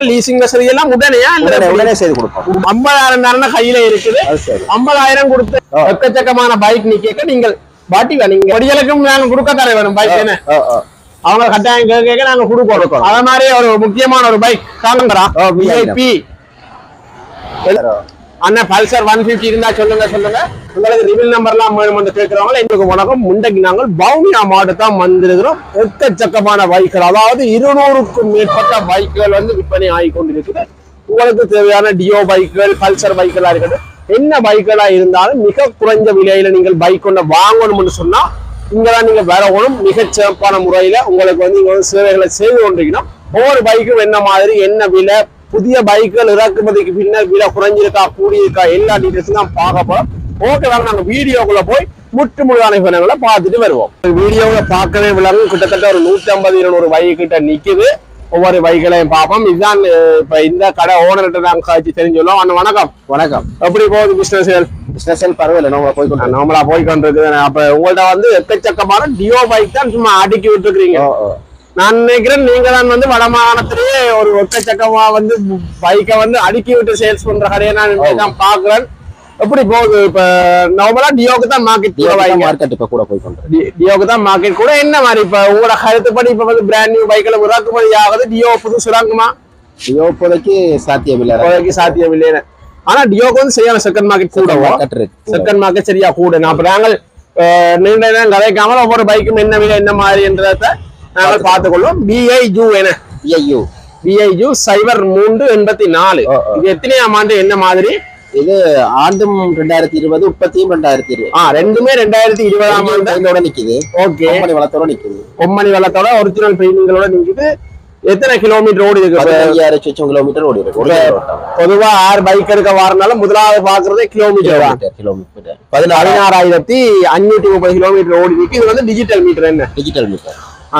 Leasing வசதி எல்லாம் உடனே உடனே செய்து கொடுப்போம். ஐம்பதாயிரம் தானே கையில இருக்குது. ஐம்பதாயிரம் கொடுத்து. எக்கச்சக்கமான பைக் நிக்க நீங்கள் பாட்டிக்கா நீங்க படிகளுக்கும் நாங்க கொடுக்க தர வேணும் பைக் என்ன. அவங்க கட்டாயம் கேட்க நாங்க கொடுக்கணும். அத மாதிரி ஒரு முக்கியமான ஒரு பைக் ஆ, விஐபி அண்ணா பல்சர் ஒன் பிப்டி இருந்தா சொல்லுங்க சொல்லுங்க. உங்களுக்கு ரிவில் நம்பர்லாம் வேணும்னு கேட்கிறவங்க எங்களுக்கு வணக்கம். முண்டைக்கு நாங்கள் பவுனியா மாவட்டம் வந்திருக்கிறோம். எக்கச்சக்கமான பைக்குகள் அதாவது இருநூறுக்கும் மேற்பட்ட பைக்குகள் வந்து விற்பனை ஆகி கொண்டிருக்குது. உங்களுக்கு தேவையான டியோ பைக்குகள் பல்சர் பைக்குகளா இருக்கட்டும் என்ன பைக்குகளா இருந்தாலும் மிக குறைஞ்ச விலையில நீங்கள் பைக் ஒன்று வாங்கணும்னு சொன்னா இங்கெல்லாம் நீங்க வரணும். மிகச் சிறப்பான முறையில உங்களுக்கு வந்து இங்க வந்து சேவைகளை செய்து கொண்டிருக்கணும் ஒவ்வொரு பைக்கும் என்ன மாதிரி என்ன விலை புதிய பைக்குகள் இறக்குமதிக்கு பின்னர் விலை குறைஞ்சிருக்கா கூடியிருக்கா எல்லா டீட்டெயில்ஸும் தான் பார்க்க போறோம். ஓகே வாங்க நாங்க வீடியோக்குள்ள போய் முற்று முழுதான விவரங்களை பார்த்துட்டு வருவோம். வீடியோவை பார்க்கவே விளங்கும் கிட்டத்தட்ட ஒரு நூத்தி ஐம்பது இருநூறு பைக் கிட்ட நிக்குது. ஒவ்வொரு பைக்களையும் பார்ப்போம். இதுதான் இப்ப இந்த கடை ஓனர்கிட்ட நாங்க காய்ச்சி தெரிஞ்சுள்ளோம். அண்ணா வணக்கம். வணக்கம். எப்படி போகுது பிசினஸ்கள் பிசினஸ் பரவாயில்ல நம்ம போய் நாமளா போய் கொண்டிருக்குது அப்ப உங்கள்ட்ட வந்து எக்கச்சக்கமான டியோ பைக் தான் சும்மா அடுக்கி விட்டுருக்கீங்க. நான் நினைக்கிறேன் நீங்க தான் வந்து வடமாகாணத்திலேயே ஒரு எக்கச்சக்கமா வந்து பைக்கை வந்து அடுக்கி விட்டு சேல்ஸ் பண்ற கடையை நான் தான் பாக்குறேன் எப்படி போகுது? இப்ப நார்மலா டியோக்கு தான் மார்க்கெட் கூட மார்க்கெட் இப்ப கூட போய் டியோக்கு தான் மார்க்கெட் கூட. என்ன மாதிரி இப்ப உங்களோட கருத்துப்படி இப்ப வந்து பிராண்ட் நியூ பைக்ல இறக்குமதி ஆகுது? டியோ புதுசு இறங்குமா இப்போதைக்கு சாத்தியம் இல்ல இப்போதைக்கு சாத்தியம் இல்லைன்னு ஆனா டியோக்கு வந்து சரியான செகண்ட் மார்க்கெட் இருக்கு. செகண்ட் மார்க்கெட் சரியா கூட நான் அப்ப நாங்கள் நீண்ட நேரம் கதைக்காமல் ஒவ்வொரு பைக்கும் என்ன விலை என்ன மாதிரின்றத நாங்கள் பார்த்துக்கொள்வோம். பிஐ ஜூ என்ன ஐயோ பிஐ ஜூ சைபர் மூன்று எண்பத்தி நாலு. இது எத்தனையாம் ஆண்டு? என்ன மாதிரி? இது ஆண்டும் ரெண்டாயிரத்தி இருபது உற்பத்தியும் ரெண்டாயிரத்தி இருபது. ஆ ரெண்டுமே ரெண்டாயிரத்தி இருபதாம் ஆண்டு. நிக்குது. ஓகே. கம்பெனி வளத்தோட நிக்குது. கொம்மணி வெள்ளத்தோட ஒரிஜினல் பெயிண்டிங்களோட நிக்குது. எத்தனை கிலோமீட்டர் ஓடி இருக்கு பதினஞ்சாயிரம் சொச்சம் கிலோமீட்டர் ஓடி இருக்கு. பொதுவா ஆறு பைக் எடுக்க வரனால முதலாவது பாக்குறதே கிலோமீட்டர் கிலோமீட்டர் கிலோமீட்டர் பதினாறு பதினாறாயிரத்தி அஞ்சூத்தி முப்பது கிலோமீட்டர் ஓடி இருக்கு இது வந்து டிஜிட்டல் மீட்டர் என்ன? டிஜிட்டல் மீட்டர்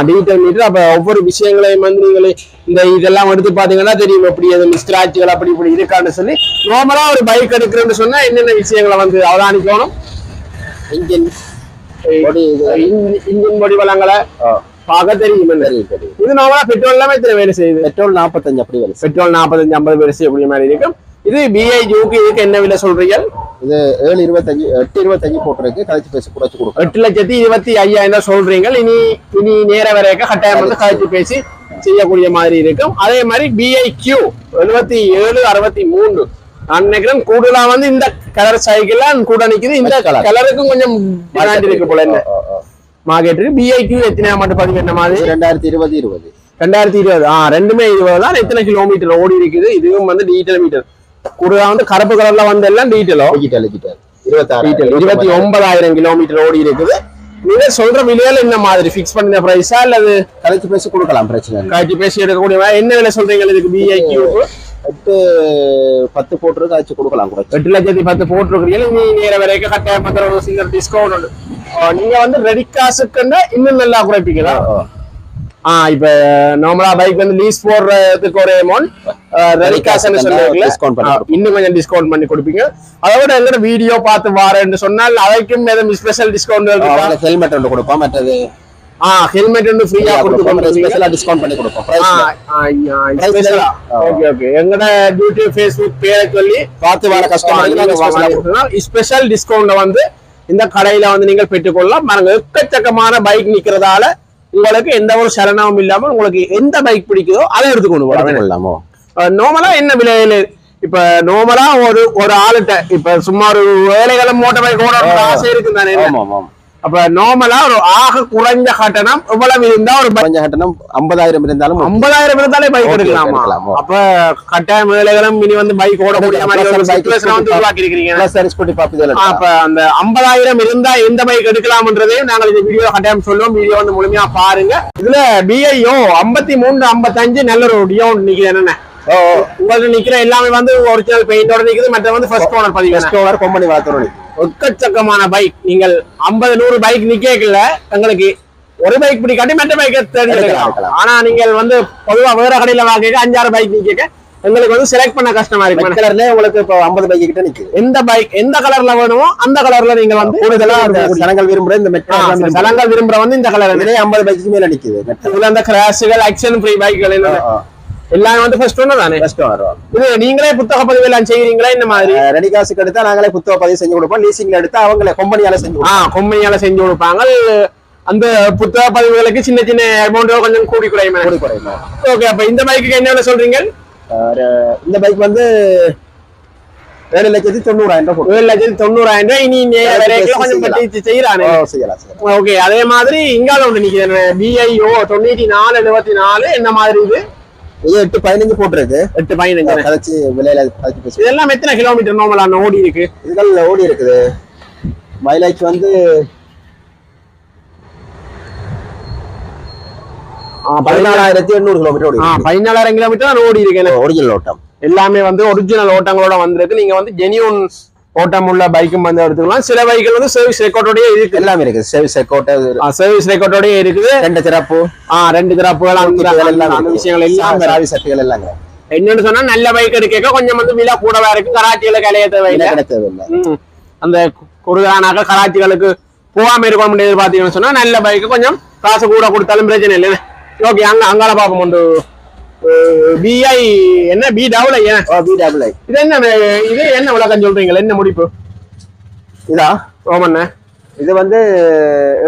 டிஜிட்டல் மீட்டர் அப்ப ஒவ்வொரு விஷயங்களையும் வந்து நீங்கள் இந்த இதெல்லாம் எடுத்து பாத்தீங்கன்னா தெரியும் எப்படி அது ஸ்கிராட்சுகள் அப்படி இப்படி இருக்கான்னு சொல்லி. நார்மலா ஒரு பைக் எடுக்கிறேன்னு சொன்னா என்னென்ன விஷயங்களை வந்து அவதானிக்கணும்? இன்ஜின் இன்ஜின் பொடி வளங்களை பார்க்க தெரியும். தெரியும் இது நார்மலா பெட்ரோல் எல்லாமே இத்தனை வேலை செய்யுது? பெட்ரோல் நாற்பத்தஞ்சு அப்படி வருது பெட்ரோல் நாற்பத்தஞ்சு ஐம்பது பேர் செய்யக்கூடிய மாதிரி இருக்கும். இது பிஐ ஜூக்கு இதுக்கு என்ன விலை சொல்றீங்க? இது ஏழு இருபத்தஞ்சு எட்டு இருபத்தஞ்சு போட்டிருக்கு. கழிச்சு பேசி குறைச்சு கொடுக்கும் எட்டு லட்சத்தி இருபத்தி ஐயாயிரம் சொல்றீங்க. இனி இனி நேர வரைக்கும் கட்டாயம் வந்து கழிச்சு பேசி செய்யக்கூடிய மாதிரி இருக்கும். அதே மாதிரி பிஐ கியூ எழுபத்தி ஏழு அறுபத்தி மூணு நான் நினைக்கிறேன் கூடுதலா வந்து இந்த கலர் சைக்கிள் கூட நிக்குது. இந்த. கலருக்கும் கொஞ்சம் டிமாண்ட் இருக்கு போல என்ன ஆ, ஆ. மார்க்கெட் இருக்கு பிஐ கியூ எத்தனை மட்டும் பதிவு என்ன மாதிரி? ரெண்டாயிரத்தி இருபது இருபது. ரெண்டாயிரத்தி இருபது. ஆ ரெண்டுமே இருபது தான். எத்தனை கிலோமீட்டர் ஓடி இருக்குது? இதுவும் வந்து டிஜிட்டல் மீட்டர் கூடுதலா வந்து கருப்பு கலர்ல வந்து எல்லாம் டீட்டெயிலோ டிஜிட்டல் டிஜிட்டல் இருபத்தாறு இருபத்தி ஒன்பதாயிரம். கிலோமீட்டர் ஓடி இருக்குது. நீங்க சொல்ற விலையில என்ன மாதிரி? ஃபிக்ஸ் பண்ணின பிரைஸா அல்லது கழிச்சு பேசி கொடுக்கலாம் பிரச்சனை காய்ச்சி பேசி எடுக்கக்கூடிய என்ன விலை சொல்றீங்க இதுக்கு? பிஐக்கு எட்டு பத்து போட்டு கழிச்சு கொடுக்கலாம் குறைச்சு எட்டு லட்சத்தி பத்து போட்டிருக்கிறீங்க. நீ நேர வரைக்கும் கட்டாயம் பத்திர ஒரு சிங்கர் டிஸ்கவுண்ட் உண்டு. நீங்க வந்து ரெடி காசுக்குன்னா இன்னும் நல்லா குறைப்பீங்களா. ஆ இப்ப நார்மலா பைக் வந்து லீஸ் போடுறதுக்கு ஒரு அமௌண்ட் இன்னும் கொஞ்சம் டிஸ்கவுண்ட் பண்ணி கொடுப்பீங்க. அதை விட எங்கட வீடியோ பார்த்து வாரேன்னு சொன்னால் அதைக்கும் எதுவும் ஸ்பெஷல் டிஸ்கவுண்ட் ஹெல்மெட் ஒன்று கொடுப்போம். மற்றது ஆ ஹெல்மெட் வந்து ஃப்ரீயா கொடுத்து டிஸ்கவுண்ட் பண்ணி கொடுப்போம். ஓகே ஓகே எங்கட ஃபேஸ்புக் பேரை சொல்லி பார்த்து வர கஸ்டமர் ஸ்பெஷல் டிஸ்கவுண்ட வந்து இந்த கடையில வந்து நீங்கள் பெற்றுக்கொள்ளலாம். பாருங்க எக்கச்சக்கமான பைக் நிக்கிறதால உங்களுக்கு எந்த ஒரு சலனமும் இல்லாம உங்களுக்கு எந்த பைக் பிடிக்குதோ அதை எடுத்துக்கொண்டு கொள்ளலாமோ நார்மலா என்ன விலையில? இப்ப நார்மலா ஒரு ஒரு ஆளுட்ட இப்ப சும்மா ஒரு வேலைகளும் மோட்டார் பைக் ஓட ஆசை இருக்கு தானே அப்ப நார்மலா ஒரு ஆக குறைஞ்ச கட்டணம் இவ்வளவு இருந்தா ஒரு கொஞ்சம் கட்டணம் ஐம்பதாயிரம் இருந்தாலும் ஐம்பதாயிரம் இருந்தாலே பைக் எடுக்கலாமா. அப்ப கட்டாயம் வேலைகளும் இனி வந்து பைக் ஓடக்கூடிய அப்ப அந்த ஐம்பதாயிரம் இருந்தா எந்த பைக் எடுக்கலாம்ன்றதையும் நாங்கள் இந்த வீடியோ கட்டாயம் சொல்லுவோம். வீடியோ வந்து முழுமையா பாருங்க. இதுல பிஐயோ ஐம்பத்தி மூணு ஐம்பத்தஞ்சு நல்ல ஒரு டியோன் நிக்குது என்னென்ன? உங்களுக்கு நிக்கிற எல்லாமே வந்து ஒரிஜினல் பெயிண்டோட நிக்குது. மற்ற வந்து ஃபர்ஸ்ட் ஓனர் பதிவு ஃபர்ஸ்ட் ஓனர் கொம்பனி வளர்த்தோம் எக்கச்சக்கமான பைக் நீங்கள் ஐம்பது நூறு பைக் நிக்கல எங்களுக்கு ஒரு பைக் பிடிக்காட்டி மற்ற பைக்கை எடுக்கலாம் எடுக்கலாம். ஆனா நீங்கள் வந்து பொதுவா வேற கடையில வாங்க அஞ்சாறு பைக் நிக்க எங்களுக்கு வந்து செலக்ட் பண்ண கஷ்டமா இருக்கு கலர்ல உங்களுக்கு இப்போ ஐம்பது பைக் கிட்ட நிக்குது. எந்த பைக் எந்த கலர்ல வேணுமோ அந்த கலர்ல நீங்க வந்து கூடுதலா சனங்கள் விரும்புற இந்த சலங்கள் விரும்புற வந்து இந்த கலர் ஐம்பது பைக்கு மேல நிக்குது அந்த கிராஷுகள் ஆக்ஷன் ஃப்ரீ ஆ. எல்லாமே வந்து ஃபர்ஸ்ட் ஒன்று தானே? ஃபர்ஸ்ட் வரும் இது நீங்களே புத்தக பதிவு எல்லாம் செய்கிறீங்களா இந்த மாதிரி? ரெடி காசுக்கு எடுத்தா நாங்களே புத்தக பதிவு செஞ்சு கொடுப்போம். லீசிங்ல எடுத்தா அவங்களே கம்பெனியால செஞ்சு ஆ கொம்மையால செஞ்சு கொடுப்பாங்க. அந்த புத்தக பதிவுகளுக்கு சின்ன சின்ன அமௌண்ட் கொஞ்சம் கூடி குறையுமே. கொடுப்போம் ஓகே அப்ப இந்த பைக்குக்கு என்ன விலை சொல்றீங்க? இந்த பைக் வந்து ஏழு லட்சத்தி தொண்ணூறாயிரம் ரூபாய் ஏழு லட்சத்தி தொண்ணூறாயிரம் ரூபாய். இனி கொஞ்சம் பட்டி செய்யறானே ஓகே அதே மாதிரி இங்கால ஒன்று நிக்குது. பிஐஓ தொண்ணூத்தி நாலு எழுபத்தி நாலு. என்ன மாதிரி இது? இது எட்டு பதினஞ்சு போட்டிருக்கு. எட்டு பதினஞ்சு கதைச்சு விலையில கதைச்சு பேசி இதெல்லாம் எத்தனை கிலோமீட்டர் நார்மலான ஓடி இருக்கு? இதுகள் ஓடி இருக்குது. மைலேஜ் வந்து பதினாலாயிரத்தி எண்ணூறு கிலோமீட்டர் ஓடி பதினாலாயிரம் கிலோமீட்டர் ஓடி இருக்கு. ஒரிஜினல் ஓட்டம். எல்லாமே வந்து ஒரிஜினல் ஓட்டங்களோட வந்திருக்கு. நீங்க வந்து ஜெனியூன் ஓட்டம் உள்ள பைக்கும் வந்து எடுத்துக்கலாம். சில பைக்கள் வந்து சர்வீஸ் ரெக்கார்டோடய இருக்கு எல்லாமே இருக்குது. சர்வீஸ் கோட்டை சர்வீஸ் ரெக்கார்டோடய இருக்குது. ரெண்டு சிறப்பு. ஆ ரெண்டு திறப்புகள் அந்த விஷயங்கள் எல்லாம் சாவி சட்டுகள் எல்லாம் என்னன்னு சொன்னா நல்ல பைக் எடுக்க கொஞ்சம் வந்து விலை கூடவா இருக்கு. கராச்சியில கலைய தேவையில்லை. அந்த குறுதானாக்க கராச்சிகளுக்கு போகாம இருக்க முடியாது பாத்தீங்கன்னு சொன்னா நல்ல பைக்கு கொஞ்சம் காசு கூட கொடுத்தாலும் பிரச்சனை இல்லை. ஓகே அங்க அங்கால பாப்போம் உண்டு பிஐ என்ன? பி டபுள் ஏன் ஓ பி டபுள் ஐ இது என்ன இது என்ன விளக்கம் சொல்றீங்களா என்ன முடிப்பு? இதா? ஓமண்ண இது வந்து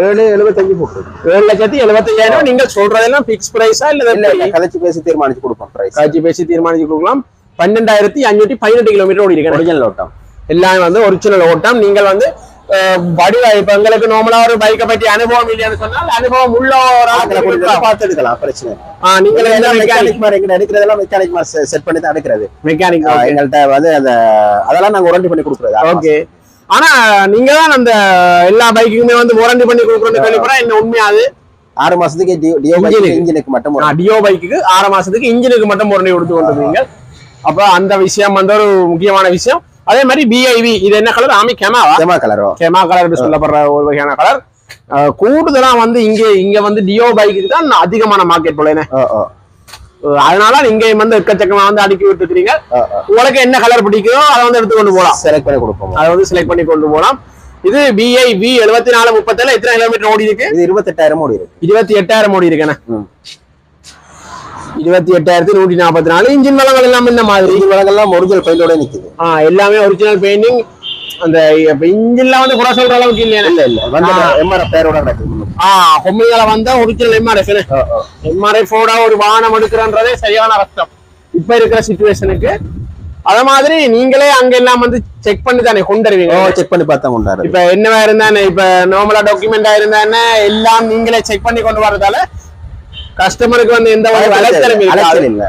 ஏழு எழுபத்தஞ்சு போட்டு. ஏழு லட்சத்தி எழுபத்தையாயிரம் நீங்க சொல்றதெல்லாம் பிக்ஸ் பிரைஸா இல்ல இல்ல கதைச்சு பேசி தீர்மானிச்சு கொடுப்போம் பிரைஸ் காட்சி பேசி தீர்மானிச்சு கொடுக்கலாம். பன்னெண்டாயிரத்தி அஞ்சூத்தி பதினெட்டு கிலோமீட்டர் ஓடி இருக்கேன் ஒரிஜினல் ஓட்டம். எல்லாமே வந்து ஒரிஜினல் ஓட்டம். நீங்கள் வந்து வடிவ இப்ப எங்களுக்கு நார்மலா ஒரு பைக்கை பத்தி அனுபவம் இல்லைன்னு சொன்னால் அனுபவம் உள்ள ஒரு ஆட்களை. பார்த்து எடுக்கலாம் பிரச்சனை எந்த மெக்கானிக் மாதிரி எங்க எடுக்கிறதெல்லாம் மெக்கானிக் மாதிரி செட் பண்ணி தான் எடுக்கிறது. மெக்கானிக் எங்கள்கிட்ட வந்து அந்த அதெல்லாம் நாங்க உரண்டி பண்ணி கொடுக்குறது ஓகே ஆனா நீங்க தான் அந்த எல்லா பைக்குமே வந்து வாரண்டி பண்ணி கொடுக்குறோம்னு கேள்விப்பட்டா என்ன உண்மையா அது? ஆறு மாசத்துக்கு டியோ-. இன்ஜினுக்கு. மட்டும் டியோ பைக்குக்கு ஆறு மாசத்துக்கு இன்ஜினுக்கு மட்டும் வாரண்டி கொடுத்து கொண்டிருந்தீங்க அப்ப அந்த விஷயம் வந்து ஒரு முக்கியமான விஷயம். அதே மாதிரி பிஐவி இது என்ன கலர் ஆமி கெமாவா ஜமா கலரோ கெமா கலர் சொல்லப்படுற ஒரு வகையான கலர் கூடுதலா வந்து இங்க இங்க வந்து டியோ பைக்கு தான் அதிகமான மார்க்கெட் போல என்ன? ஓ ஓ. அஹ் அதனால நீங்க வந்து எக்கச்சக்கமா வந்து அடுக்கி ஓ உங்களுக்கு என்ன கலர் பிடிக்குதோ அதை வந்து எடுத்து கொண்டு போலாம் செலக்ட் பண்ணி கொடுப்போம். அதை வந்து செலக்ட் பண்ணி கொண்டு போலாம் இது பிஐ வி எழுபத்தி நாலு முப்பத்தேழு எத்தனை கிலோமீட்டர் ஓடி இருக்கு? இது இருபத்தெட்டாயிரம் ஓடி இருக்கு. இருபத்தி எட்டாயிரம் ஓடி இருக்கேன் ம். இருபத்தி எட்டாயிரத்தி நூற்றி நாற்பத்தி நாலு இன்ஜின் வளங்கள் எல்லாம் இந்த மாதிரி. இன்ஜின் வழங்கெல்லாம் ஒரிஜினல் பெயிண்டோட நிக்குது. ஆ எல்லாமே ஒரிஜினல் பெயிண்டிங் அந்த இன்ஜின்ல வந்து குறை சொல்ற அளவுக்கு இல்லையா. இல்ல இல்ல வந்து. எம்ஆர்எஃப் பேரோட நடக்குது ஆ பொம்மைகளை வந்தா ஒரிஜினல் எம்ஆர்எஃப் எம்ஆர்எஃபோட ஒரு வாகனம் எடுக்கிறன்றதே சரியான கஷ்டம் இப்ப இருக்கிற சுச்சுவேஷனுக்கு அத மாதிரி நீங்களே அங்க எல்லாம் வந்து செக் பண்ணி தானே கொண்டுருவீங்க ஓ செக் பண்ணி பார்த்தா உண்டாரு இப்ப என்னவா இருந்தானே இப்ப நார்மலா டாக்குமெண்டா இருந்தானே எல்லாம் நீங்களே செக் பண்ணி கொண்டு வரதால கஸ்டமருக்கு வந்து எந்த ஒரு அலைச்சலும் இல்ல.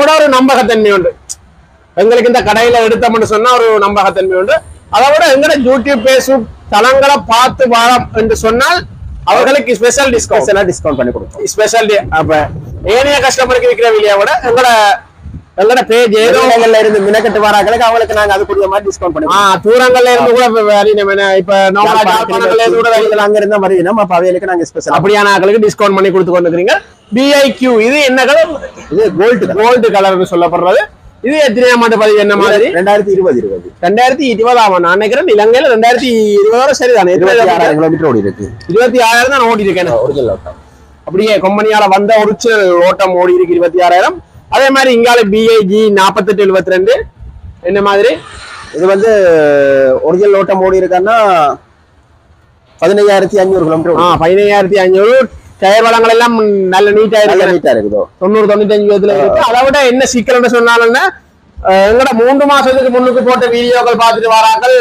விட ஒரு நம்பகத்தன்மை உண்டு. எங்களுக்கு இந்த கடையில எடுத்தோம்னு சொன்னா ஒரு நம்பகத்தன்மை உண்டு. அதை விட எங்கட யூடியூப் பேசும் தளங்களை பார்த்து வாரம் என்று சொன்னால் அவர்களுக்கு ஸ்பெஷல் டிஸ்கவுண்ட் டிஸ்கவுண்ட் பண்ணி கொடுப்போம். ஸ்பெஷல் அப்ப ஏனைய கஸ்டமருக்கு விற்கிற விலையை விட எங்களோட எங்களோட பேஜ் ஏதோ ஏதோ இருந்து மினக்கட்டு வராங்களுக்கு அவங்களுக்கு நாங்க அதுக்குரிய மாதிரி டிஸ்கவுண்ட் பண்ணி ஆ தூரங்கள்ல இருந்து கூட இப்ப நார்மலா அங்க இருந்தா வருவீங்க அப்ப அவைகளுக்கு நாங்க ஸ்பெஷல் அப்படியான ஆட்களுக்கு டிஸ்கவுண்ட் பண்ணி கொடுத்து கொண்டிருக்கிறீங்க. பிஐக்யூ இது என்ன கலர் இது கோல்டு கோல்டு கலர்னு சொல்லப்படுறது. இது எத்தனையாம் ஆண்டு பதிவு என்ன மாதிரி? ரெண்டாயிரத்தி இருபது இருபது. ரெண்டாயிரத்தி இருபதாம் ஆண்டு நான் நினைக்கிறேன் இலங்கையில ரெண்டாயிரத்தி இருபதோட சரிதானே இருபத்தி ஆறாயிரம் கிலோமீட்டர் ஓடி இருக்கு. இருபத்தி ஆறாயிரம் தான் ஓடி இருக்கேன் ஒரிஜினல் ஓட்டம். அப்படியே கம்பெனியால வந்த ஒரிஜினல் ஓட்டம் ஓடி இருக்கு இருபத்தி ஆறாயிரம். அதே மாதிரி இங்கால பிஐஜி நாற்பத்தெட்டு எழுபத்தி ரெண்டு என்ன மாதிரி? இது வந்து ஒரிஜினல் ஓட்டம் ஓடி இருக்கான்னா பதினையாயிரத்தி அஞ்சூறு கிலோமீட்டர் ஆ பதினையாயிரத்தி ஐநூறு. டயர் வளங்கள் எல்லாம் நல்ல நீட்டா இருக்கு. நீட்டா இருக்குதோ. தொண்ணூறு தொண்ணூத்தஞ்சு விதத்துல இருக்கு. அதை விட என்ன சிக்கல்னு சொன்னாலும்னா எங்கட மூன்று மாசத்துக்கு முன்னுக்கு போட்ட வீடியோக்கள் பார்த்துட்டு வராக்கள்.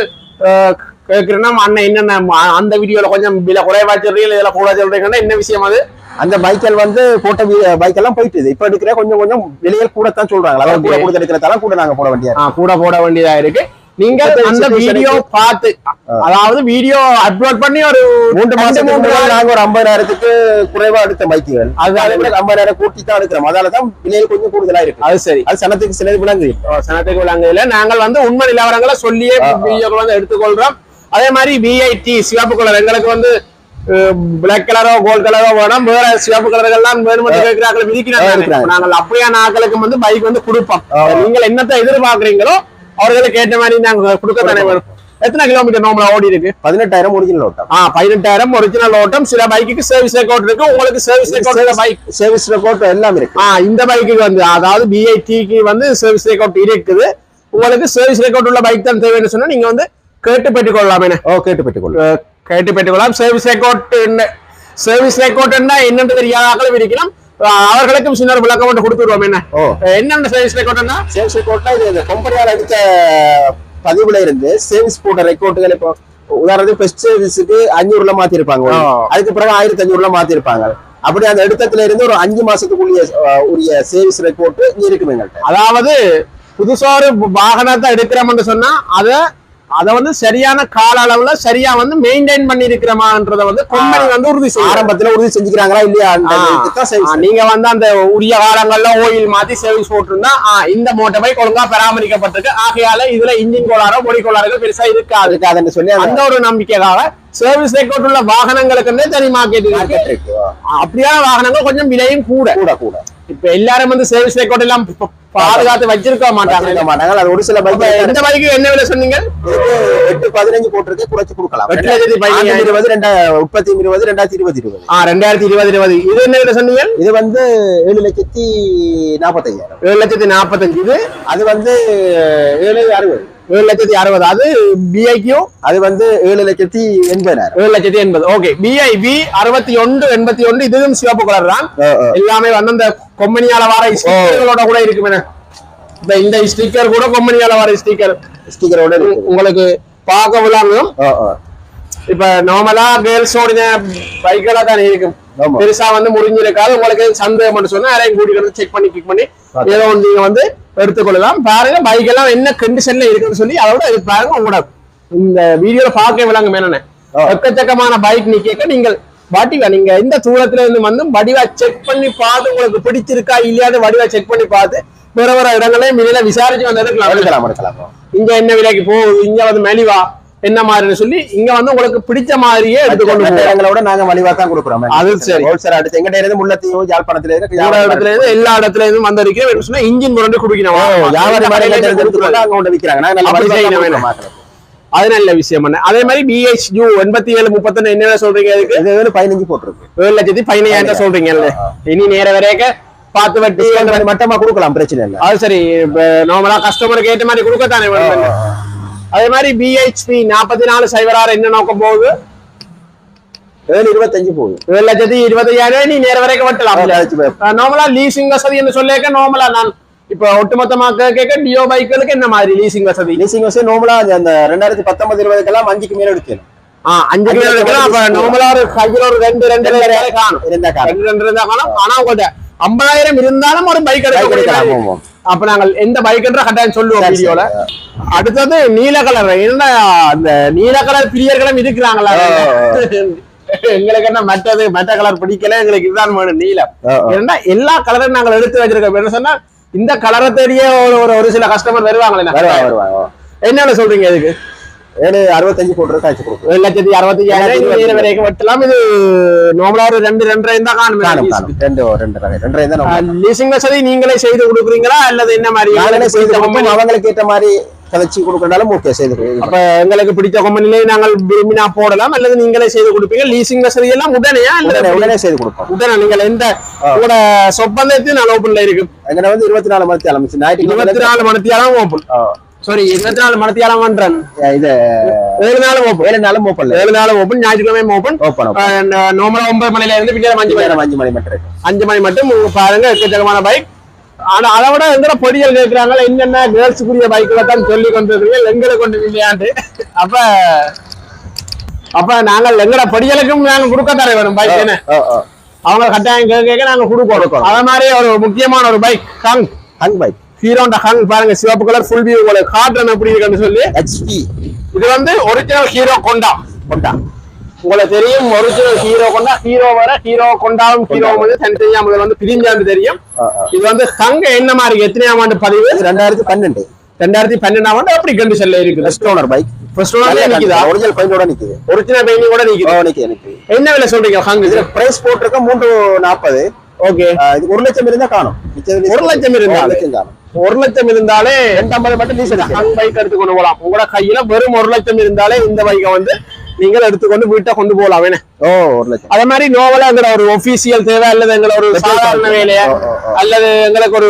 அஹ், கேக்குறேன்னா அண்ணன் என்னென்ன அந்த வீடியோல கொஞ்சம் விலை குறைவா சொல்றீங்க இதுல கூட சொல்றீங்கன்னா என்ன விஷயம் அது? அந்த பைக்கல் வந்து போட்ட பைக் எல்லாம் போயிட்டு இப்ப எடுக்கிற கொஞ்சம் கொஞ்சம் வெளியே கூட தான் சொல்றாங்க. அதாவது கூட. கொடுத்து எடுக்கிறதால கூட நாங்க போட வேண்டிய ஆ, கூட போட வேண்டியதா இருக்கு. நீங்க அந்த வீடியோ பார்த்து அதாவது வீடியோ அப்லோட் பண்ணி ஒரு மூன்று மாசத்துக்கு மூன்று முன்னாடி நாங்க ஒரு ஐம்பதாயிரத்துக்கு குறைவா எடுத்த பைக்குகள். அது- அதை விட ஐம்பதாயிரம் கூட்டி தான் எடுக்கிறோம். அதால தான் விலையில் கொஞ்சம் கூடுதலா இருக்கு. அது சரி. அது சனத்துக்கு சிலது விளங்கு சனத்துக்கு விளங்குதுல நாங்கள் வந்து உண்மை நிலவரங்களை சொல்லியே வீடியோக்கள் வந்து எடுத்துக்கொள்றோம். அதே மாதிரி விஐடி சிவப்பு கலர் எங்களுக்கு வந்து பிளாக் கலரோ கோல்ட் கலரோ வேணும் வேற சிவப்பு கலர்கள்லாம் வேணும் கேட்கிறார்கள் விதிக்கிறாங்க. நாங்கள் அப்படியான ஆட்களுக்கு வந்து பைக் வந்து கொடுப்போம். நீங்கள் என்னத்தை எதிர்பார்க்கறீங்களோ அவர்களுக்கு ஏற்ற மாதிரி நாங்க கொடுக்க தானே வரும் எத்தனை கிலோமீட்டர் நார்மலா ஓடி இருக்கு பதினெட்டாயிரம் ஒரிஜினல் ஓட்டம் ஆ பதினெட்டாயிரம் ஒரிஜினல் ஓட்டம் சில பைக்குக்கு சர்வீஸ் ரெக்கார்ட் இருக்கு உங்களுக்கு service record bike service record எல்லாம் இருக்கு ஆ இந்த பைக்குக்கு வந்து அதாவது பிஐடிக்கு வந்து சர்வீஸ் ரெக்கார்ட் இருக்குது உங்களுக்கு சர்வீஸ் ரெக்கார்ட் உள்ள பைக் தான் தேவைன்னு சொன்னா நீங்க வந்து கேட்டு பெற்றுக்கொள்ளலாம் என்ன ஓ கேட்டு பெற்றுக்கொள்ளும் அஹ் கேட்டு பெற்றுக்கொள்ளலாம் சர்வீஸ் ரெக்கார்ட் சர்வீஸ் ரெக்கார்ட் என்னன்னு தெரியாத இருக்கலாம் அஹ் அவர்களுக்கும் சின்ன விளக்கம் மட்டும் கொடுத்துருவோம் என்ன என்னென்ன சர்வீஸ் ரெக்கார்ட்னா சேல்ஸ் ரெக்கார்ட்னா இது கம்பெனியால் எடுத்த பதிவுல இருந்து சேல்ஸ் போட்ட ரெக்கார்டுகள் இப்போ உதாரணத்துக்கு பெஸ்ட் சர்வீஸுக்கு அஞ்சூறுல மாத்திருப்பாங்க. அதுக்கு பிறகு ஆயிரத்தி அஞ்சூறுல மாத்திருப்பாங்க அப்படி அந்த எடுத்ததுல இருந்து ஒரு அஞ்சு மாசத்துக்குரிய உரிய சேல்ஸ் ரெக்கார்ட் இங்க இருக்கும் அதாவது புதுசா ஒரு வாகனத்தை எடுக்கிறோம்னு சொன்னா அத அத வந்து சரியான கால அளவுல சரியா வந்து மெயின்டைன் பண்ணி இருக்கிறமான்றத வந்து கம்பெனி வந்து உறுதி செய்யும் ஆரம்பத்துல உறுதி செஞ்சுக்கிறாங்களா இல்லையா நீங்க வந்து அந்த உரிய காலங்கள்ல ஓயில் மாத்தி சர்வீஸ் போட்டிருந்தா இந்த மோட்டர் பைக் ஒழுங்கா பராமரிக்கப்பட்டிருக்கு. ஆகையால இதுல இன்ஜின் கோளாறோ பொடி கோளாறுகள் பெருசா இருக்காது. அதுக்கு அதுன்னு சொல்லி அந்த ஒரு நம்பிக்கைக்காக சர்வீஸ் ரெக்கார்ட் உள்ள வாகனங்களுக்கு தனி மார்க்கெட் இருக்கு. அப்படியான வாகனங்கள் கொஞ்சம் விலையும் கூட. கூட கூட. இப்ப எல்லாரும் வந்து சர்வீஸ் ரெக்கார்ட் எல்லாம் பாதுகாத்து வச்சிருக்க மாட்டாங்க. மாட்டாங்க. அது ஒரு சில பைக் இந்த பைக்கு என்ன விலை சொன்னீங்க? எட்டு பதினஞ்சு போட்டிருக்கு குறைச்சு கொடுக்கலாம். எட்டு லட்சத்தி. ஆண்டு இருபது ரெண்டா முப்பத்தி இருபது ரெண்டாயிரத்தி இருபது இருபது. ஆ ரெண்டாயிரத்தி இருபது இருபது. இது என்ன விலை சொன்னீங்க? இது வந்து ஏழு லட்சத்தி நாற்பத்தையாயிரம் ஏழு லட்சத்தி நாற்பத்தஞ்சு இது? அது வந்து ஏழு அறுபது. ஏழு லட்சத்தி அறுபது. அது பிஐக்யூ அது வந்து ஏழு லட்சத்தி எண்பதாயிரம். ஏழு லட்சத்தி எண்பது. ஓகே பிஐ பி அறுபத்தி ஒன்று எண்பத்தி ஒன்று இதுவும் சிவப்பு கலர் தான். எல்லாமே வந்து அந்த கொம்பனியால வர ஸ்டிக்கர்களோட கூட இருக்குமே. இந்த இந்த ஸ்டிக்கர் கூட கொம்பனியால வர ஸ்டிக்கர். ஸ்டிக்கரோட உங்களுக்கு பார்க்க விளாங்கும். இப்ப நார்மலா கேர்ள்ஸோட பைக்களா தான் இருக்கும். பெருசா வந்து முடிஞ்சிருக்காது உங்களுக்கு சந்தேகம் சொன்னா யாரையும் கூட்டிட்டு செக் பண்ணி கிளிக் பண்ணி. ஏதோ நீங்க வந்து எடுத்துக்கொள்ளலாம். பாருங்க பைக் எல்லாம் என்ன கண்டிஷன்ல இருக்குன்னு சொல்லி அதோட இது பாருங்க உங்களோட இந்த வீடியோல பார்க்க விளங்கும் என்னன்னு. எக்கச்சக்கமான பைக் நிக்க நீங்கள் வடிவா நீங்க எந்த தூரத்துல இருந்து வந்து வடிவா செக் பண்ணி பார்த்து உங்களுக்கு பிடிச்சிருக்கா இல்லையாவது வடிவா செக் பண்ணி பார்த்து வேற வேற இடங்களையும் விசாரிச்சு வந்து எடுக்கலாம் எடுக்கலாம் எடுக்கலாம். இங்க என்ன விலைக்கு போகுது இங்க வந்து மெலிவா? என்ன மாதிரின்னு சொல்லி இங்க வந்து உங்களுக்கு பிடிச்ச மாதிரியே எடுத்துக்கொண்டு இடங்களோட நாங்க மலிவா தான் கொடுக்குறோம். அது சரி. ஹோல்சேல் அடுத்து எங்கிட்ட இருந்து முள்ளத்தையும் யாழ்ப்பாணத்துல எல்லா இடத்துல இருந்து எல்லா இடத்துல இருந்து வந்திருக்கேன் சொன்னா இன்ஜின் முரண்டு குடிக்கணும். வியாபாரி மாதிரி இருந்து அங்க கொண்டு நாங்க. அது நல்ல விஷயம் பண்ண அதே மாதிரி பிஹெச்யூ எண்பத்தி ஏழு முப்பத்தொன்னு என்ன சொல்றீங்க அதுக்கு? இது வந்து பதினஞ்சு போட்டிருக்கு. ஏழு லட்சத்தி பதினையாயிரம். சொல்றீங்கல்ல இனி நேர வரைக்க பார்த்து வட்டி மாதிரி மட்டமா கொடுக்கலாம் பிரச்சனை இல்லை. அது சரி. நார்மலா கஸ்டமருக்கு ஏற்ற மாதிரி கொடுக்கத்தானே அதே மாதிரி பிஹெச்பி நாற்பத்தி நாலு சைபர் ஆறு என்ன நோக்கம் போகுது? ஏழு இருபத்தஞ்சு போகுது. ஏழு லட்சத்தி இருபத்தையாயிரம் நீ நேர வரைக்கும் வட்டலாம். நார்மலா லீசிங் வசதி என்று சொல்லிக்க நார்மலா நான் இப்ப ஒட்டுமொத்தமா கேட்க டியோ பைக்குகளுக்கு என்ன மாதிரி லீசிங் வசதி? லீசிங் வசதி நார்மலா அந்த ரெண்டாயிரத்தி பத்தொன்பது இருபதுக்கெல்லாம் அஞ்சுக்கு மேல எடுக்கணும். அஞ்சு கிலோ எடுக்கலாம். அப்ப நார்மலா ஒரு கையில ஒரு ரெண்டு ரெண்டு ரெண்டு வரை காணும். இருந்தா காரணம் ரெண்டு ரெண்டு இருந்தா காணும். ஆனா உங்கள்ட்ட ஐம்பதாயிரம் இருந்தாலும் ஒரு பைக் ஆமா. அப்ப நாங்கள் எந்த பைக்ன்ற கட்டாயம் சொல்லுவோம் வீடியோல. அடுத்தது நீல கலர் என்ன அந்த நீல கலர் பிரியர்களும் இருக்கிறாங்களா? எங்களுக்கு என்ன மற்றது? மற்ற கலர் பிடிக்கல எங்களுக்கு இதுதான் வேணும் நீலம். ஏன்னா எல்லா கலரும் நாங்கள் எடுத்து வச்சிருக்கோம். என்ன சொன்னா இந்த கலரை தேடியே ஒரு ஒரு சில கஸ்டமர் வருவாங்களே வருவாங்க வருவாங்க என்னென்ன சொல்றீங்க இதுக்கு? ஏழு அறுபத்தஞ்சு போட்டு காய்ச்சி கொடுக்கும். ஏழு லட்சத்தி அறுபத்தி ஐயாயிரம் இது வரைக்கும் வெட்டலாம் இது நார்மலா ஒரு ரெண்டு ரெண்டரை தான் காணும். ரெண்டு தான் லீசிங் வசதி நீங்களே செய்து கொடுக்குறீங்களா? அல்லது என்ன மாதிரி? நாங்களே செய்து அவங்களுக்கு ஏற்ற மாதிரி கதைச்சி கொடுக்கறதாலும் ஓகே செய்து அப்ப எங்களுக்கு பிடித்த கம்பெனிலே நாங்கள் விரும்பினா போடலாம். அல்லது நீங்களே செய்து கொடுப்பீங்க. லீசிங் வசதி எல்லாம் உடனேயா உடனே செய்து கொடுப்போம். உடனே நீங்கள் எந்த உங்களோட சொப்பந்தத்தையும் நான் ஓப்பன்ல இருக்கு? எங்களை வந்து இருபத்தி நாலு மணி இருபத்தி ஞாயிற்றுக்கிழமை நாலு மணித்தியாலம் ஓப்பன் சாரி இருபத்தி நாலு மணித்தியாலம் பண்றேன். இது ஏழு நாள் ஓப்பன் ஏழு நாளும் ஓப்பன்ல ஏழு நாள் ஓப்பன் ஞாயிற்றுக்கிழமை ஓப்பன் ஓப்பன் நார்மலா ஒன்பது மணில இருந்து பின்னாடி அஞ்சு மணி. அஞ்சு மணி மட்டும் அஞ்சு மணி மட்டும் பாருங்க எக்கச்சக்கமான பைக் ஆனா அதை விட எங்கிற பொடிகள் கேட்கிறாங்க என்னென்ன கேர்ள்ஸுக்குரிய பைக்ல தான் சொல்லி கொண்டு இருக்கீங்க எங்களை கொண்டு இல்லையாண்டு அப்ப அப்ப நாங்கள் எங்கட பொடிகளுக்கும் நாங்க கொடுக்க தர வேணும் பைக் என்ன. அவங்க கட்டாயம் கேட்க கேட்க நாங்க கொடுக்கணும் அதே மாதிரி ஒரு முக்கியமான ஒரு பைக் ஹங் ஹங் பைக் ஹீரோண்ட ஹங் பாருங்க சிவப்பு கலர் ஃபுல் வியூ உங்களுக்கு. காட்டுறேன் எப்படி இருக்குன்னு சொல்லி. ஹெச்பி இது வந்து ஒரிஜினல் ஹீரோ கொண்டா. கொண்டா. உங்களுக்கு தெரியும் ஒரிஜினல் ஹீரோ கொண்டா. ஹீரோ வர ஹீரோ கொண்டாவும் ஹீரோ வந்து தனித்தனியா முதல்ல வந்து பிரிஞ்சாண்டு தெரியும். இது வந்து ஹங் என்ன மாதிரி எத்தனையாம் ஆண்டு பதிவு? ரெண்டாயிரத்தி பன்னெண்டு. ரெண்டாயிரத்தி பன்னெண்டாம் ஆண்டு அப்படி கண்டிஷன்ல இருக்குது? First owner bike first one நிக்குதா? Original பெயிண்டோட நிக்குது. ஒரிஜினல் பெயிண்டிங் கூட நிக்குது. நிக்குது நிக்குது. என்ன விலை சொல்றீங்க ஹங் இதுல பிரைஸ் போட்டிருக்க மூன்று நாற்பது ஓகே இது ஒரு லட்சம் இருந்தா காணும். ஒரு லட்சம் இருந்தா? காணும். ஒரு லட்சம் இருந்தாலே ரெண்டாம்பது மட்டும் லீஸ் ஹங் பைக் எடுத்துக்கொண்டு போகலாம் உங்களோட கையில வெறும் ஒரு லட்சம் இருந்தாலே இந்த பைக்கை வந்து நீங்கள் எடுத்துக்கொண்டு வீட்டை கொண்டு போகலாம். என்ன? ஓ ஒரு லட்சம். அதே மாதிரி நோவலா எங்களோட ஒரு ஒபிசியல் தேவை அல்லது எங்களை ஒரு சாதாரண. வேலையை. அல்லது எங்களுக்கு ஒரு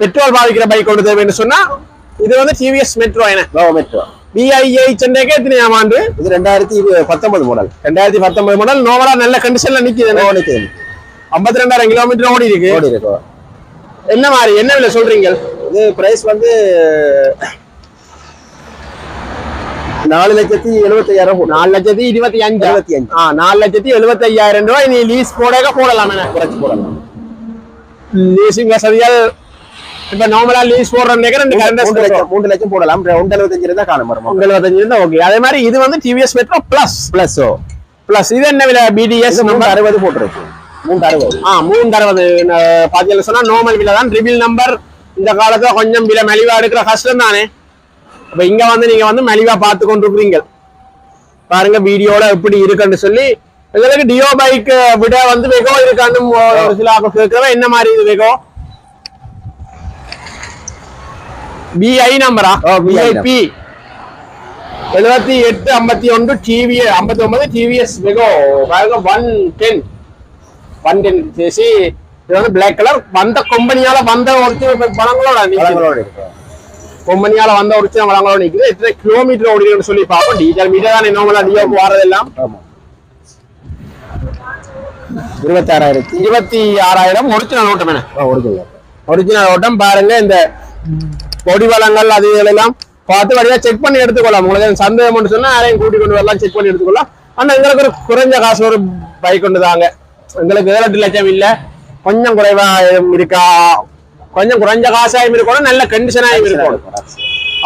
பெட்ரோல் பாதிக்கிற பைக் கொண்டு தேவைன்னு சொன்னா இது வந்து டிவிஎஸ் மெட்ரோ என்ன? மெட்ரோ பிஐஐ சென்னைக்கே எத்தனையாம் ஆண்டு? இது ரெண்டாயிரத்தி பத்தொன்பது மாடல் ரெண்டாயிரத்தி பத்தொன்பது மாடல் நோவலா நல்ல கண்டிஷன்ல நிக்குது. நிக்குது ஐம்பத்தி ரெண்டாயிரம் கிலோமீட்டர் ஓடி இருக்கு ஓடி இருக்கும் என்ன மாதிரி என்ன விலை சொல்றீங்க? இது பிரைஸ் வந்து நாலு லட்சத்தி எழுபத்தி ஐயாயிரம் போட்டு. நாலு லட்சத்தி இருபத்தி அஞ்சு இருபத்தி அஞ்சு. ஆ நாலு லட்சத்தி எழுபத்தி ஐயாயிரம் ரூபாய். நீ லீஸ் போடக போடலாம் குறைச்சு போடலாம் லீசிங் வசதிகள் இப்ப நார்மலா லீஸ் போடுற ரெண்டு மூன்று கரண்ட் லட்சம் மூன்று லட்சம் போடலாம். ஒன்று எழுபத்தஞ்சு இருந்தா காணும் வரும் உங்க எழுபத்தஞ்சு இருந்தா ஓகே அதே மாதிரி இது வந்து TVS Metro plus plus plus இது என்ன விலை? பிடிஎஸ் மூன்று அறுபது போட்டுருக்கு. ஆ மூணு அறுபது பாத்தீங்கன்னா சொன்னா நார்மல் விலை தான். ட்ரிபிள் நம்பர் இந்த காலத்துல கொஞ்சம் விலை மலிவா எடுக்கிற கஷ்டம் தானே. அப்ப இங்க வந்து நீங்க வந்து மலிவா பார்த்து கொண்டு இருக்கிறீங்க பாருங்க வீடியோல எப்படி இருக்குன்னு சொல்லி எங்களுக்கு டியோ பைக் விட வந்து வெகோ இருக்கான்னு ஒரு சில கேட்கிறவன் என்ன மாதிரி இது வெகோ பிஐ நம்பரா பிஐபி எழுபத்தி எட்டு ஐம்பத்தி ஒன்று டிவி ஐம்பத்தி ஒன்பது TVS Wego one ten ten chassis இது வந்து பிளாக் கலர் வந்த கம்பெனியால வந்த ஒரிஜினல் பழங்களோட நிக்குது. கம்பெனியால வந்த ஒரிஜினல் பழங்களோட நிக்குது. எத்தனை கிலோமீட்டர் ஓடிடுன்னு சொல்லி பார்ப்போம். டீட்டெயில் மீட்டர் தான் நார்மலா டியோக்கு வரதெல்லாம் இருபத்தாறாயிரத்தி. இருபத்தி ஆறாயிரம் ஒரிஜினல் ஓட்டம் என்ன? ஒரிஜினல் ஒரிஜினல் ஓட்டம். பாருங்க இந்த பொடி வளங்கள் அது இதெல்லாம் பார்த்து வழியா செக் பண்ணி எடுத்துக்கொள்ளலாம். உங்களுக்கு சந்தேகம் சொன்னா யாரையும் கூட்டி கொண்டு வரலாம் செக் பண்ணி எடுத்துக்கொள்ளலாம். ஆனா எங்களுக்கு ஒரு குறைஞ்ச காசு ஒரு பைக் கொண்டு தாங்க. எங்களுக்கு ஏழு லட்சம் இல்ல. கொஞ்சம் குறைவா இருக்கா? கொஞ்சம் குறைஞ்ச காசாயும் இருக்கணும் நல்ல கண்டிஷனாயும் இருக்கணும்.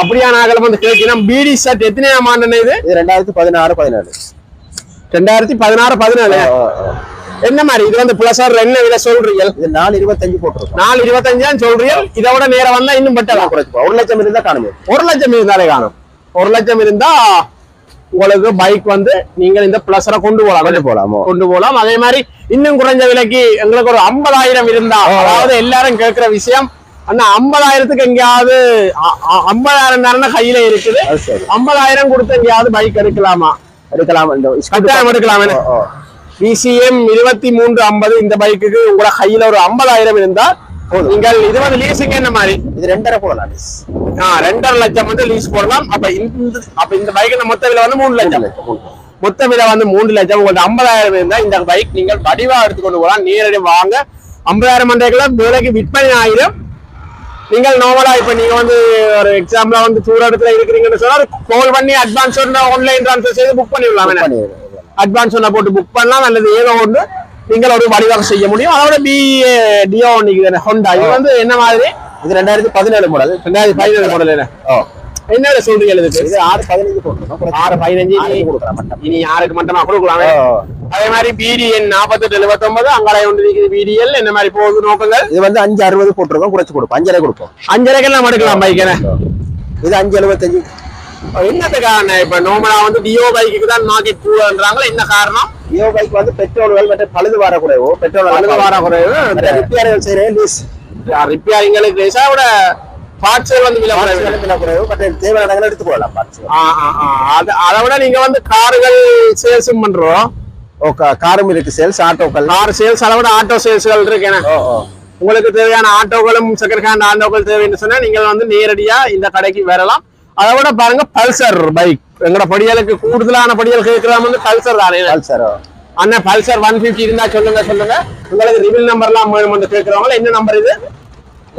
அப்படியான நாங்கள் வந்து கேட்கணும் பிடி ஷர்ட் எத்தனையாம் ஆண்டு இது? ரெண்டாயிரத்தி பதினாறு பதினேழு. ரெண்டாயிரத்தி பதினாறு பதினேழு. என்ன மாதிரி? இது வந்து பிளஸர் என்ன விலை சொல்றீங்க? இது நாலு இருபத்தஞ்சு போட்டிருக்கோம். நாலு இருபத்தஞ்சான்னு சொல்றீங்க. இதை விட நேரம் வந்தா இன்னும் பெட்டலாம் குறைச்சு போ. ஒரு லட்சம் இருந்தா காணுமே. ஒரு லட்சம் இருந்தாலே காணும். ஒரு லட்சம் இருந்தா உங்களுக்கு பைக் வந்து நீங்கள் இந்த பிளஸரை கொண்டு போகலாம் கொண்டு போலாமோ? கொண்டு போகலாம் அதே மாதிரி இன்னும் குறைஞ்ச விலைக்கு எங்களுக்கு ஒரு ஐம்பதாயிரம் இருந்தா அதாவது எல்லாரும் கேட்கிற விஷயம் அண்ணா ஐம்பதாயிரத்துக்கு எங்கேயாவது ஐம்பதாயிரம் தானே கையில இருக்குது. ஐம்பதாயிரம் கொடுத்து எங்கேயாவது பைக் எடுக்கலாமா? எடுக்கலாம் எடுக்கலாம். பிசிஎம் இருபத்தி மூன்று ஐம்பது இந்த பைக்குக்கு உங்களோட கையில ஒரு ஐம்பதாயிரம் இருந்தா. நீங்கள் இது வந்து லீஸுக்கு என்ன மாதிரி? இது ரெண்டரை போடலாம் miss. ஆ, ரெண்டரை லட்சம் வந்து லீஸ் போடலாம். அப்ப இந்த அப்ப இந்த பைக்கு மொத்த விலை வந்து மூணு லட்சம். மொத்த விலை வந்து மூணு லட்சம். உங்களுக்கு ஐம்பதாயிரம் இருந்தா இந்த பைக் நீங்கள் வடிவா எடுத்துக்கொண்டு போகலாம். நேரடி வாங்க. ஐம்பதாயிரம் மண்டைக்குள்ள விலைக்கு விற்பனை ஆயிரம். நீங்கள் நார்மலா இப்ப நீங்க வந்து ஒரு எக்ஸாம்பிளா வந்து தூர இடத்துல இருக்கிறீங்கன்னு சொன்னா கால் பண்ணி அட்வான்ஸ் ஆன்லைன் ட்ரான்ஸ்ஃபர் செய்து புக்? பண்ணிடுறேன். அட்வான்ஸ் ஒன்றை போட்டு புக் பண்ணலாம். அல்லது ஏதோ ஒன்று நீங்கள் ஒரு வடிவாக செய்ய முடியும். அதோட பி டியோ நிக்குது ஹோண்டா இது வந்து என்ன மாதிரி? இது ரெண்டாயிரத்தி பதினேழு மாடல் ரெண்டாயிரத்தி பதினேழு மாடல் என்ன? ஓ என்ன சொல்றீங்க இதுக்கு இது ஆறு பதினஞ்சு போட்டுருக்கோம். ஆறு பதினஞ்சு. கொடுக்குறேன் இனி யாருக்கு மட்டுமா கொடுக்கலாமே. அதே மாதிரி பிடிஎன் நாற்பத்தெட்டு எழுபத்தொன்பது அங்கே ஒன்று இருக்குது பிடிஎல் என்ன மாதிரி போகுது நோக்கங்கள்? இது வந்து அஞ்சு அறுபது போட்டிருக்கோம். குறைச்சு கொடுப்போம். அஞ்சரை கொடுப்போம். அஞ்சரைக்கெல்லாம் எடுக்கலாம் பைக் என்ன இது அஞ்சு எழுபத்தஞ்சு. என்னத்துக்கான இப்ப? நோமலா வந்து டியோ பைக்கு தான் மார்க்கெட் கூடுன்றாங்களா என்ன காரணம்? ஈவோ பைக் வந்து பெட்ரோல்கள் மற்ற பழுது வர குறைவோ பெட்ரோல் பழுது வர குறைவு. ரிப்பேர்கள் செய்யறேன் லீஸ் ரிப்பேரிங்களுக்கு லேசாவோட பார்ட்ஸ் வந்து விலை குறைவு. குறைவு. மற்ற தேவையான இடங்களை எடுத்து போடலாம் பார்த்து ஆ, ஆ, ஆ. அது அதை விட நீங்க வந்து கார்கள் சேல்ஸும் பண்றோம். ஓ காரும் இருக்கு சேல்ஸ் ஆட்டோக்கள். கார் சேல்ஸ் அதை விட ஆட்டோ சேல்ஸ்கள் இருக்கு உங்களுக்கு தேவையான ஆட்டோக்களும் செகண்ட் ஹேண்ட் ஆட்டோக்கள் தேவைன்னு சொன்னா நீங்கள் வந்து நேரடியா இந்த கடைக்கு வரலாம். அதை விட பாருங்க பல்சர் பைக் எங்களோட படியலுக்கு கூடுதலான படியல் கேட்கலாம் வந்து பல்சர் தானே. சார் அண்ணா பல்சர் ஒன் பிப்டி இருந்தா சொல்லுங்க சொல்லுங்க. உங்களுக்கு ரிவில் நம்பர்லாம் வேணும் வந்து கேட்கறவங்க என்ன நம்பர் இது?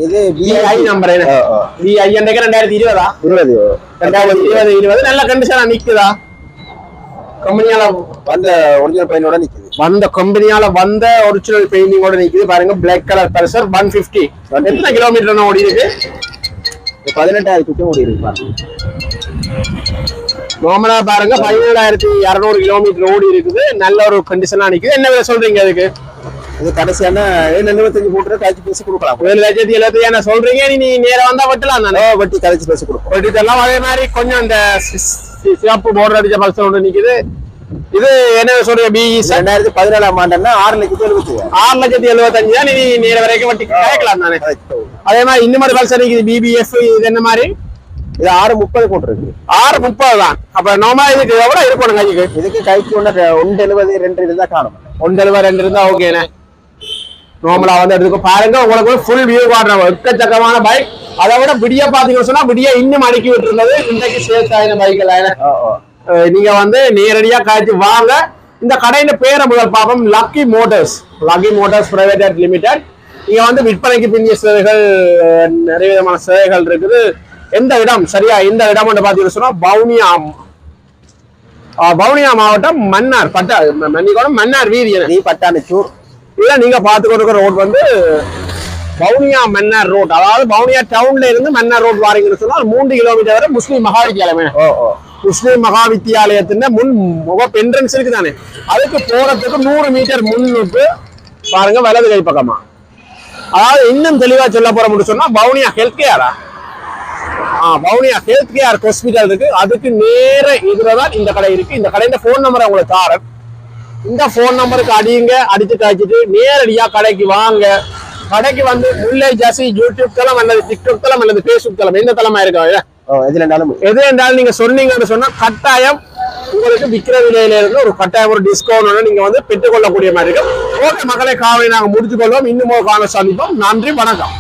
இது விஐ நம்பர் என்ன. விஐ என்றைக்கு ரெண்டாயிரத்தி இருபதா? இருபது. ரெண்டாயிரத்தி இருபது இருபது. நல்ல கண்டிஷனா நிக்குதா? கம்பெனியால வந்த ஒரிஜினல் பையனோட நிக்குது. வந்த கம்பெனியால வந்த ஒரிஜினல் பெயிண்டிங்கோட நிக்குது. பாருங்க black colour Pulsar one fifty எத்தனை கிலோமீட்டர் ஓடி இருக்கு இது பதினெட்டாயிரத்துக்கு ஓடி இருக்கு பாருங்க. நார்மலா பாருங்க பதினேழாயிரத்தி இருநூறு கிலோமீட்டர் ஓடி இருக்குது. நல்ல ஒரு கண்டிஷனா நிக்குது. என்ன விலை சொல்றீங்க அதுக்கு? இது கடைசியான எழுபத்தஞ்சு போட்டு கழிச்சு பேசி கொடுக்கலாம். ஏழு லட்சத்தி எழுபத்தி என்ன சொல்றீங்க. நீ நேரா வந்தா வெட்டலாம் ஓ, வட்டி கழிச்சு பேசி கொடுப்போம் வெட்டித்தரலாம் அதே மாதிரி கொஞ்சம் சி- சிவப்பு போர்டர் அடிச்ச பல்சர் ஒன்று நிக்குது. இது என்ன சொல்றீங்க? பிஇ இது ரெண்டாயிரத்தி பதினேழாம் ஆண்டுன்னா ஆறு லட்சத்தி எழுபத்தி ஆறு லட்சத்தி எழுபத்தஞ்சு தான் நீ நேர வரைக்கும் வட்டி கேட்கலாம் தானே? அதே மாதிரி இன்னும் ஒரு பல்சர் இருக்குது. பிபிஎஃப் இது என்ன மாதிரி? இது ஆறு முப்பது போட்டிருக்கு. ஆறு முப்பது தான். அப்ப நார்மலா இதுக்கு எவ்வளவு இருக்கணும் கைக்கு இதுக்கு? கைக்கு ஒன்று ஒன்று எழுபது ரெண்டு இருந்தா காணும். ஒன்று எழுபது ரெண்டு இருந்தா ஓகேண்ணே நார்மலா வந்து எடுத்துக்கோ. பாருங்க உங்களுக்கு ஃபுல் வியூ காட்டுறோம் எக்கச்சக்கமான பைக் அதை விட விடிய பாத்தீங்கன்னு சொன்னா விடிய இன்னும் அடுக்கி விட்டுருந்தது. இன்றைக்கு சேல்ஸ் ஆயின பைக்ல நீங்க வந்து நேரடியா காய்ச்சி வாங்க. இந்த கடையில பேரை முதல் பாப்போம் Lucky Motors Lucky Motors Private Limited இங்க வந்து விற்பனைக்கு பிந்திய சேவைகள் நிறைய விதமான சேவைகள் இருக்குது. எந்த இடம்? சரியா இந்த இடம் பாத்தீங்கன்னு சொன்னா பவுனியா பவுனியா மாவட்டம் மன்னார் பட்டா மன்னிக்கோணும் மன்னார் வீதி நீ பட்டாணிச்சூர். இல்ல நீங்க பார்த்து கொண்டிருக்கிற ரோட் வந்து பவுனியா மன்னார் ரோட் அதாவது பவுனியா டவுன்ல இருந்து மன்னார் ரோட் வாரீங்கன்னு சொன்னா மூன்று கிலோமீட்டர் வரை முஸ்லீம் மகா வித்தியாலயம் ஓ ஓ. முஸ்லீம் மகா வித்தியாலயத்தின் முன் முக என்ட்ரன்ஸ் இருக்கு தானே அதுக்கு போறதுக்கு நூறு மீட்டர் முன்னுக்கு பாருங்க வலது கை பக்கமா. அதாவது இன்னும் தெளிவா சொல்ல போறோம்னு சொன்னா பவுனியா ஹெல்த் கேரா ஆ பவுனியா ஹெல்த் கேர் ஹாஸ்பிட்டல் இருக்கு. அதுக்கு நேர எதிரதான் இந்த கடை இருக்கு. இந்த கடையில போன் நம்பர் உங்களுக்கு தாரேன். இந்த போன் நம்பருக்கு அடியுங்க அடிச்சு காய்ச்சிட்டு நேரடியா கடைக்கு வாங்க. கடைக்கு வந்து முல்லை ஜாசி யூடியூப் தளம் அல்லது டிக்டாக் தளம் அல்லது ஃபேஸ்புக் தளம். எந்த தளமா இருக்கா எதுல இருந்தாலும் எது என்றாலும் நீங்க சொன்னீங்கன்னு சொன்னா கட்டாயம் உங்களுக்கு விக்கிர விலையில இருந்து ஒரு கட்டாயம் ஒரு டிஸ்கவுண்ட் நீங்க வந்து பெற்றுக்கொள்ளக்கூடிய மாதிரி இருக்கும். ஓகே மக்களை காவலை நாங்கள் முடித்துக் கொள்வோம். இன்னும் ஒரு காலை சந்திப்போம். நன்றி வணக்கம்.